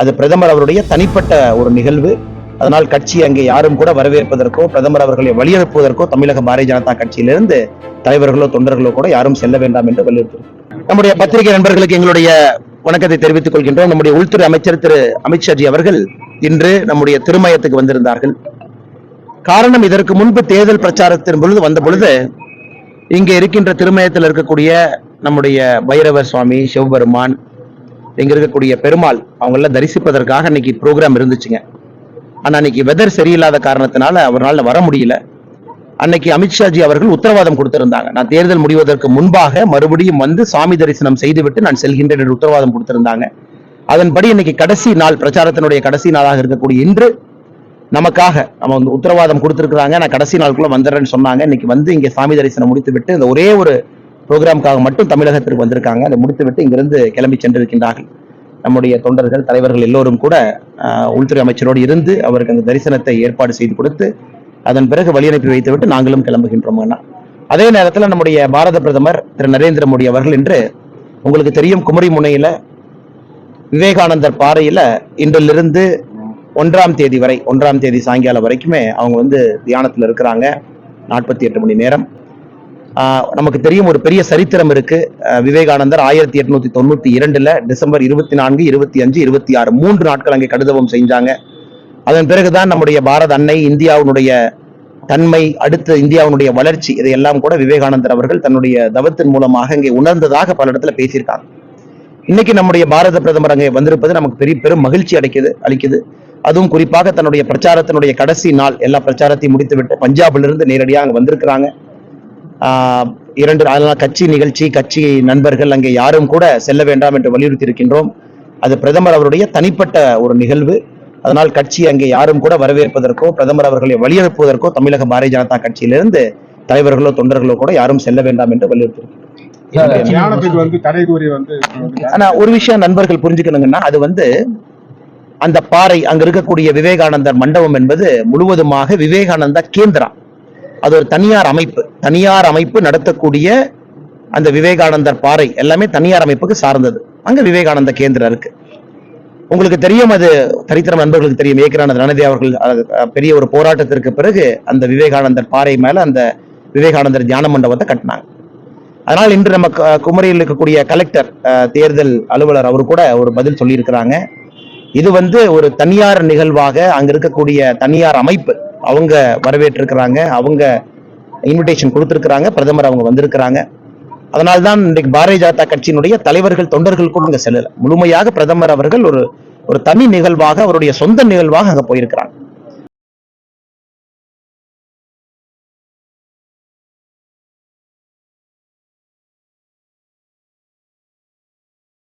அது பிரதமர் அவருடைய தனிப்பட்ட ஒரு நிகழ்வு. அதனால் கட்சி அங்கே யாரும் கூட வரவேற்பதற்கோ பிரதமர் அவர்களை வலியுறுப்புவதற்கோ தமிழக பாரதிய ஜனதா கட்சியிலிருந்து தலைவர்களோ தொண்டர்களோ கூட யாரும் செல்ல வேண்டாம் என்று வலியுறுத்தினார் நம்முடைய பத்திரிகை நண்பர்களுக்கு எங்களுடைய வணக்கத்தை தெரிவித்துக் கொள்கின்றோம். நம்முடைய உள்துறை அமைச்சர் திரு அமித்ஷாஜி அவர்கள் இன்று நம்முடைய திருமயத்துக்கு வந்திருந்தார்கள். காரணம் இதற்கு முன்பு தேர்தல் பிரச்சாரத்தின் பொழுது வந்த பொழுது இங்கே இருக்கின்ற திருமயத்தில் இருக்கக்கூடிய நம்முடைய பைரவர் சுவாமி சிவபெருமான் இங்க இருக்கக்கூடிய பெருமாள் அவங்கள தரிசிப்பதற்காக இன்னைக்கு ப்ரோக்ராம் இருந்துச்சுங்க. ஆனா அன்னைக்கு வெதர் சரியில்லாத காரணத்தினால அவரால் வர முடியல. அன்னைக்கு அமித்ஷாஜி அவர்கள் உத்தரவாதம் கொடுத்திருந்தாங்க. நான் தேர்தல் முடிவதற்கு முன்பாக மறுபடியும் வந்து சாமி தரிசனம் செய்துவிட்டு நான் செல்கின்றேன் என்று உத்தரவாதம் கொடுத்திருந்தாங்க. அதன்படி இன்னைக்கு கடைசி நாள் பிரச்சாரத்தினுடைய கடைசி நாளாக இருக்கக்கூடிய இன்று நமக்காக நம்ம வந்து உத்தரவாதம் கொடுத்துருக்குறாங்க. நான் கடைசி நாளுக்குள்ள வந்துடுறேன்னு சொன்னாங்க. இன்னைக்கு வந்து இங்க சாமி தரிசனம் முடித்து விட்டு இந்த ஒரே ஒரு ப்ரோக்ராமுக்காக மட்டும் தமிழகத்திற்கு வந்திருக்காங்க. அதை முடித்துவிட்டு இங்கிருந்து கிளம்பி சென்றிருக்கின்றார்கள். நம்முடைய தொண்டர்கள் தலைவர்கள் எல்லோரும் கூட உள்துறை அமைச்சரோடு இருந்து அவருக்கு அந்த தரிசனத்தை ஏற்பாடு செய்து கொடுத்து அதன் பிறகு வழி அனுப்பி வைத்துவிட்டு நாங்களும் கிளம்புகின்றோம் அண்ணா. அதே நேரத்தில் நம்முடைய பாரத பிரதமர் திரு நரேந்திர மோடி அவர்கள் இன்று உங்களுக்கு தெரியும் குமரி முனையில விவேகானந்தர் பாறையில இன்றிலிருந்து ஒன்றாம் தேதி வரை ஒன்றாம் தேதி சாயங்காலம் வரைக்குமே அவங்க வந்து தியானத்தில் இருக்கிறாங்க. நாற்பத்தி எட்டு மணி நேரம். நமக்கு தெரியும் ஒரு பெரிய சரித்திரம் இருக்கு. விவேகானந்தர் ஆயிரத்தி எட்நூத்தி தொண்ணூத்தி இரண்டுல டிசம்பர் இருபத்தி நான்கு இருபத்தி அஞ்சு இருபத்தி ஆறு மூன்று நாட்கள் அங்கே கடுதவம் செஞ்சாங்க. அதன் பிறகுதான் நம்முடைய பாரத அன்னை இந்தியாவினுடைய தன்மை அடுத்து இந்தியாவினுடைய வளர்ச்சி இதையெல்லாம் கூட விவேகானந்தர் அவர்கள் தன்னுடைய தவத்தின் மூலமாக இங்கே உணர்ந்ததாக பல இடத்துல பேசியிருக்காங்க. இன்னைக்கு நம்முடைய பாரத பிரதமர் அங்கே வந்திருப்பது நமக்கு பெரிய பெரும் மகிழ்ச்சி அடைக்குது அளிக்குது. அதுவும் குறிப்பாக தன்னுடைய பிரச்சாரத்தினுடைய கடைசி நாள் எல்லா பிரச்சாரத்தையும் முடித்துவிட்டு பஞ்சாபிலிருந்து நேரடியாக அங்கே வந்திருக்கிறாங்க. இரண்டு அதனால் கட்சி நிகழ்ச்சி கட்சி நண்பர்கள் அங்கே யாரும் கூட செல்ல வேண்டாம் என்று வலியுறுத்தி இருக்கின்றோம் அது பிரதமர் அவருடைய தனிப்பட்ட ஒரு நிகழ்வு. அதனால் கட்சி அங்கே யாரும் கூட வரவேற்பதற்கோ பிரதமர் அவர்களை வழியனுப்புவதற்கோ தமிழக பாரதிய ஜனதா கட்சியிலிருந்து தலைவர்களோ தொண்டர்களோ கூட யாரும் செல்ல வேண்டாம் என்று வலியுறுத்தி தியானத்துக்கு வந்து தடை கூறி வந்து ஆனா ஒரு விஷயம் நண்பர்கள் புரிஞ்சுக்கணுங்கன்னா அது வந்து அந்த பாறை அங்க இருக்கக்கூடிய விவேகானந்தர் மண்டபம் என்பது முழுவதுமாக விவேகானந்தா கேந்திரா அது ஒரு தனியார் அமைப்பு தனியார் அமைப்பு நடத்தக்கூடிய அந்த விவேகானந்தர் பாறை எல்லாமே தனியார் அமைப்புக்கு சார்ந்தது. அங்க விவேகானந்த கேந்திரம் இருக்கு. உங்களுக்கு தெரியும் அது தரித்திரம் நண்பர்களுக்கு தெரியும். ஏக்கரான ரணதி அவர்கள் பெரிய ஒரு போராட்டத்திற்கு பிறகு அந்த விவேகானந்தர் பாறை மேல அந்த விவேகானந்தர் தியான மண்டபத்தை கட்டினாங்க. அதனால் இன்று நம்ம குமரியில் இருக்கக்கூடிய கலெக்டர் தேர்தல் அலுவலர் அவர் கூட ஒரு பதில் சொல்லியிருக்கிறாங்க. இது வந்து ஒரு தனியார் நிகழ்வாக அங்க இருக்கக்கூடிய தனியார் அமைப்பு அவங்க வரவேற்றிருக்கிறாங்க அவங்க இன்விடேஷன் கொடுத்துருக்குறாங்க பிரதமர் அவங்க வந்திருக்கிறாங்க. அதனால்தான் இன்றைக்கு பாரதிய ஜனதா கட்சியினுடைய தலைவர்கள் தொண்டர்கள் கூட அங்க செல்லல. முழுமையாக பிரதமர் அவர்கள் ஒரு ஒரு தனி நிகழ்வாக அவருடைய சொந்த நிகழ்வாக அங்க போயிருக்கிறாங்க.